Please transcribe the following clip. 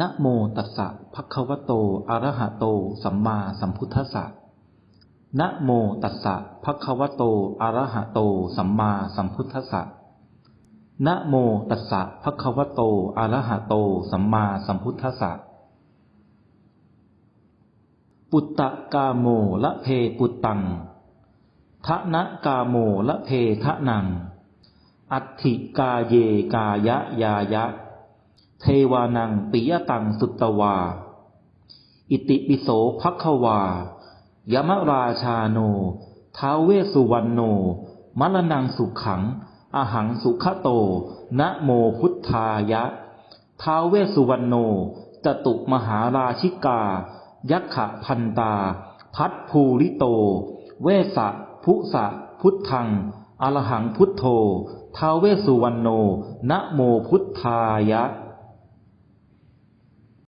นะโมตัสสะภะคะวะโต อะระหะโต สัมมาสัมพุทธัสสะนะโมตัสสะภะคะวะโต อะระหะโต สัมมาสัมพุทธัสสะนะโมตัสสะภะคะวะโต อะระหะโต สัมมาสัมพุทธัสสะ ปุตตะกาโมละเพปุตตัง ทะนะกาโมละเพทะนัง อัตถิกาเยกายะยายะ เทวานังปิยตังสุตวา อิติปิโสภควายมราชาโน ท้าเวสุวรรณโน มรณังสุขัง อหังสุขโต นะโมพุทธายะ ท้าเวสุวรรณโน จตุมหาราชิกา ยักขะพันตา พัทภูริโต เวสะพุสะพุทธัง อรหังพุทโธท้าเวสุวรรณโน นะโมพุทธายะ